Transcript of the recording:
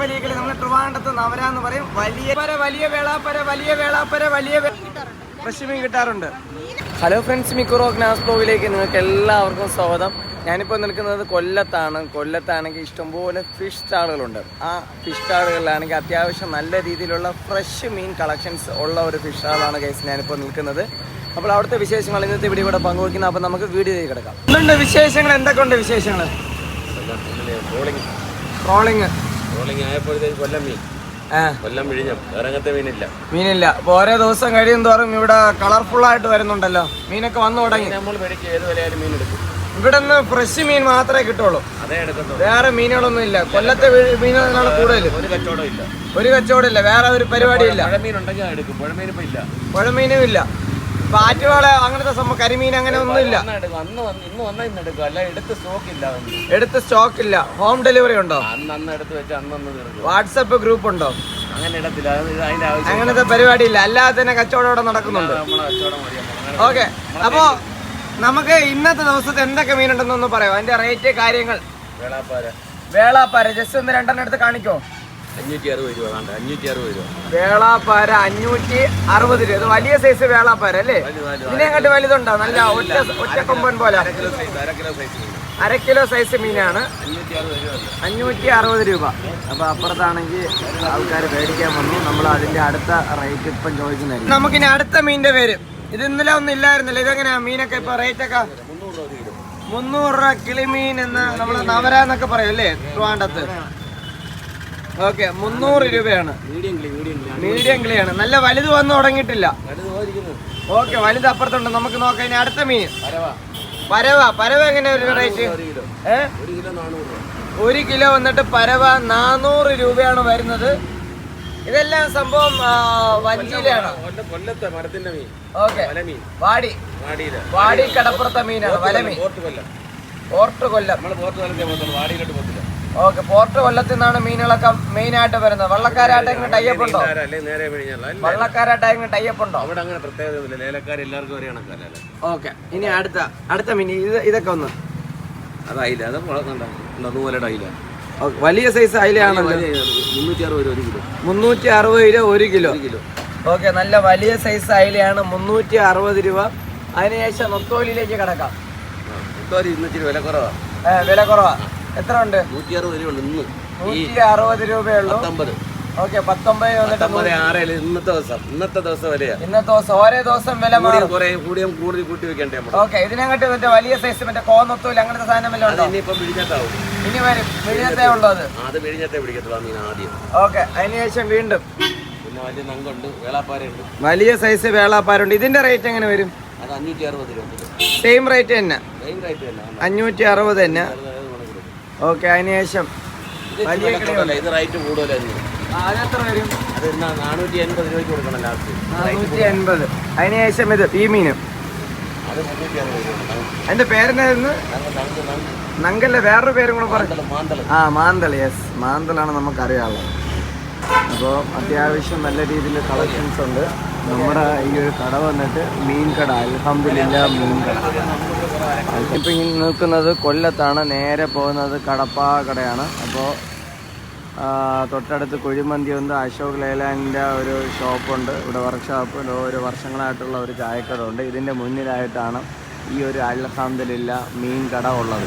നമ്മൾ ട്രിവാൻഡത്ത് നവര എന്ന് പറയും. വലിയ പര വലിയ വേളാപ്പര വലിയ വേളാപ്പര വലിയ പശ്ചിമീൻ മീൻ കിട്ടാറുണ്ട്. ഹലോ ഫ്രണ്ട്സ് മിക്കുറോ ഗ്നാസ്പോവിലേക്ക് നിങ്ങൾക്ക് എല്ലാവർക്കും സ്വാഗതം. ഞാനിപ്പോൾ നിൽക്കുന്നത് കൊല്ലത്താണ്. കൊല്ലത്താണെങ്കിൽ ഇഷ്ടംപോലെ ഫിഷ് സ്റ്റാളുകളുണ്ട്. ആ ഫിഷ് സ്റ്റാളുകളിലാണെങ്കിൽ അത്യാവശ്യം നല്ല രീതിയിലുള്ള ഫ്രഷ് മീൻ കളക്ഷൻസ് ഉള്ള ഒരു ഫിഷ് സ്റ്റാളാണ് കേസ് ഞാനിപ്പോൾ നിൽക്കുന്നത്. അപ്പോൾ അവിടുത്തെ വിശേഷങ്ങൾ ഇന്നത്തെ ഇവിടെ ഇവിടെ പങ്കുവയ്ക്കുന്നത് അപ്പോൾ നമുക്ക് വീഡിയോയിൽ കിടക്കാം. എന്തുണ്ട് വിശേഷങ്ങൾ. എന്തൊക്കെയുണ്ട് വിശേഷങ്ങൾ? ട്രോളിങ് ട്രോളിങ് ആയപ്പോഴത്തേക്ക് കൊല്ലം മീൻ. കൊല്ലം വിഴിഞ്ഞം. വേറെങ്ങനത്തെ മീനില്ല. മീനില്ല. അപ്പൊ ഓരോ ദിവസം കഴിയും തോറും ഇവിടെ കളർഫുൾ ആയിട്ട് വരുന്നുണ്ടല്ലോ. മീനൊക്കെ വന്നു തുടങ്ങി. നമ്മൾ മേടിച്ച് ഏത് വിലയായാലും മീൻ എടുക്കും. ഇവിടെ നിന്ന് ഫ്രഷ് മീൻ മാത്രമേ കിട്ടുള്ളൂ. വേറെ മീനുകളൊന്നും ഇല്ല. കൊല്ലത്തെ മീനുകളാണ് കൂടുതൽ ഒരു കച്ചവടം ഇല്ല. ഒരു കച്ചവടമില്ല വേറെ ഒരു പരിപാടി ഇല്ല. പുഴമീൻ ഉണ്ടെങ്കിൽ എടുക്കും. പുഴമീൻ ഇല്ല. പുഴമീനും ഇല്ല. ഇപ്പൊ അങ്ങനത്തെ സംഭവം കരിമീൻ അങ്ങനെ ഒന്നും ഇല്ല അന്ന് എടുക്കും അന്ന് വന്ന് ഇന്ന് വന്നാൽ ഇന്ന് എടുക്കും. അല്ല എടുത്ത് സ്റ്റോക്ക് ഇല്ല ഹോം ഡെലിവറി ഉണ്ടോ? വാട്സപ്പ് ഗ്രൂപ്പ് ഉണ്ടോ? അങ്ങനത്തെ പരിപാടി ഇല്ല. അല്ലാതെ തന്നെ കച്ചവടം ഇവിടെ നടക്കുന്നുണ്ട്. ഓക്കെ അപ്പോ നമുക്ക് ഇന്നത്തെ ദിവസത്തെ എന്തൊക്കെ മീനുണ്ടെന്നൊന്ന് പറയാം. അതിന്റെ റേറ്റ് കാര്യങ്ങൾ. വേളാപ്പാര. വേളാപ്പാര. ജസ്റ്റ് ഒന്ന് രണ്ടെണ്ണം എടുത്ത് കാണിക്കോ. അഞ്ഞൂറ്റി അറുപത് രൂപ വേണ്ട അഞ്ഞൂറ്റി അറുപത് രൂപ. വേളാപ്പാര അഞ്ഞൂറ്റി അറുപത് രൂപ. ഇത് വലിയ സൈസ് വേളാപ്പാര അല്ലേ? ഇതിനെ വലുത് വലുതുണ്ടോ? നല്ല ഒറ്റ ഒറ്റക്കൊമ്പൻ പോലെ. അര കിലോ സൈസ് മീനാണ്. അഞ്ഞൂറ്റി അറുപത് രൂപ ഉണ്ട് അഞ്ഞൂറ്റി അറുപത് രൂപ. അപ്പൊ അപ്പുറത്താണെങ്കിൽ ആൾക്കാർ മേടിക്കാൻ വന്നു. നമ്മൾ അതിന്റെ അടുത്ത റേറ്റ് ഇപ്പം ചോദിക്കുന്നതായിരിക്കും. നമുക്കിനി അടുത്ത മീനിന്റെ പേര്. ഇത് ഇന്നലെ ഒന്നും ഇല്ലായിരുന്നില്ല. ഇതെങ്ങനെയാ? മീനൊക്കെ ഇപ്പൊ റേറ്റ് ഒക്കെ മുന്നൂറ് രൂപ കിളിമീൻ എന്ന് നമ്മൾ നവര എന്നൊക്കെ പറയും അല്ലേ? ട്രിവാൻഡത്ത്. ഓക്കെ മുന്നൂറ് രൂപയാണ്. മീഡിയം കിളി മീഡിയം മീഡിയം കിളിയാണ് നല്ല വലുത് വന്നു തുടങ്ങിയിട്ടില്ല. ഓക്കെ വലുത് അപ്പുറത്തുണ്ട്. നമുക്ക് നോക്കാം ഇനി അടുത്ത മീൻ. പരവ. പരവ എങ്ങനെ ഒരു റേറ്റ് ഒരു കിലോ. വന്നിട്ട് പരവ നാനൂറ് രൂപയാണ് വരുന്നത്. ഇതെല്ലാം സംഭവം വഞ്ചിയിലാണ്. കൊല്ല- കൊല്ലത്തെ മരത്തിന്റെ മീൻ. ഓക്കെ വാടി. വാടി കടപ്പുറത്തെ മീനാണ് വലമീൻ പോർട്ട് കൊല്ലം. പോർട്ട് കൊല്ലം വാടിയിലോട്ട് പോകത്തില്ല. ഓക്കെ പോർട്ട് കൊല്ലത്തിൽ നിന്നാണ് മീനുകളൊക്കെ മെയിൻ ആയിട്ട് വരുന്നത്. വള്ളക്കാരായിട്ട് ഇങ്ങനെ ടൈപ്പ് ഉണ്ടോ? നേരെ വള്ളക്കാരായിട്ട് ഇങ്ങനെ ടൈപ്പ് ഉണ്ടോ? അവിടെ അങ്ങനെ പ്രത്യേകത ലേലക്കാർ എല്ലാവർക്കും ഒരേ കണക്കല്ല ഓക്കെ ഇനി അടുത്ത അടുത്ത മീൻ ഇത് ഇതൊക്കെ ഒന്ന്. അത് അയില വലിയ സൈസ് അയിലയാണല്ലോ മുന്നൂറ്റി അറുപത് രൂപ ഒരു കിലോ. മുന്നൂറ്റി അറുപത് രൂപ ഒരു കിലോ. ഓക്കെ നല്ല വലിയ സൈസ് അയിലയാണ്. മുന്നൂറ്റി അറുപത് രൂപ അതിനുശേഷം നൊത്തോലിയിലേക്ക് കിടക്കാം. ഇപ്പൊ ഇന്ന് ഇച്ചിരി വില കുറവാ. വില കുറവാ. എത്ര ഉണ്ട് നൂറ്റി അറുപത് രൂപ ഇന്ന്. ഈ നൂറ്റി അറുപത് രൂപയുള്ളൂ ഓക്കെ പത്തൊമ്പത് വന്നിട്ട് പത്തൊമ്പത് ആറേൽ ഇന്നത്തെ ദിവസം. ഇന്നത്തെ ദിവസം വിലയാ ഇന്നത്തെ ദിവസം ഓരോ ദിവസം വില കൂടിയും മാറും കൂടിയും കൂടുതൽ കൂട്ടി വെക്കണ്ടേ ഓക്കെ മറ്റേ വലിയ സൈസ് മറ്റേ കോന്നൊത്തൂൽ അങ്ങനത്തെ സാധനം വല്ലതും അത് ഉണ്ടോ ഇനിയിപ്പം പിടിക്കത്താവും ഇനി വരും. വിഴിഞ്ഞത്തേ ഉള്ളൂ അത്. അത് പിഴിഞ്ഞത്തെ പിടിക്കത്തുള്ളൂ ആ മീൻ ആദ്യം. ഓക്കെ അതിനുശേഷം വീണ്ടും. പിന്നെ വലിയ നങ്കുണ്ട് വേളാപ്പാരയുണ്ട്. വലിയ സൈസ് വേളാപ്പാരുണ്ട്. ഇതിന്റെ റേറ്റ് എങ്ങനെ വരും? അത് അഞ്ഞൂറ്റി അറുപത് രൂപ. സെയിം റേറ്റ് തന്നെ. സെയിം റേറ്റ് തന്നെ. അഞ്ഞൂറ്റി അറുപത് തന്നെ അത് അത് ഗുണം കൊടുക്കും. ഓക്കെ അതിനുശേഷം വലിയ. ഇത് റേറ്റ് കൂടുതലായിരുന്നു ആ, അതെത്ര വരും? അത് എന്നാ നാനൂറ്റി എൺപത് രൂപയ്ക്ക് കൊടുക്കണം ലാസ്റ്റ്. നാനൂറ്റി എൺപത് അതിനുശേഷം ഇത് ഈ മീനും. അത് മുന്നൂറ്റി അറുപത് രൂപ അതിന്റെ പേരെന്നായിരുന്നു? നങ്ക് നങ്ക് നങ്ക് നങ്കല്ല വേറൊരു പേരും കൂടെ പറഞ്ഞു മാന്തൾ മാന്തൾ ആ മാന്തൾ യെസ് മാന്തളാണ് നമുക്കറിയാനുള്ളത്. അപ്പോൾ അത്യാവശ്യം നല്ല രീതിയിൽ കളക്ഷൻസ് ഉണ്ട്. നമ്മുടെ ഈ ഒരു കട വന്നിട്ട് മീൻ കട അലഹമില്ല മീൻ കട ഇപ്പം ഇങ്ങനെ നിൽക്കുന്നത് കൊല്ലത്താണ്. നേരെ പോകുന്നത് കടപ്പ കടയാണ്. അപ്പോൾ തൊട്ടടുത്ത് കുഴിമന്തി ഉണ്ട്. അശോക് ലേലാൻഡിന്റെ ഒരു ഷോപ്പുണ്ട്. ഇവിടെ വർക്ക്ഷോപ്പ് ഒരു വർഷങ്ങളായിട്ടുള്ള ഒരു ചായക്കട ഉണ്ട്. ഇതിന്റെ മുന്നിലായിട്ടാണ് ഈ ഒരു അൽഹംദുലില്ല മീൻ കട ഉള്ളത്.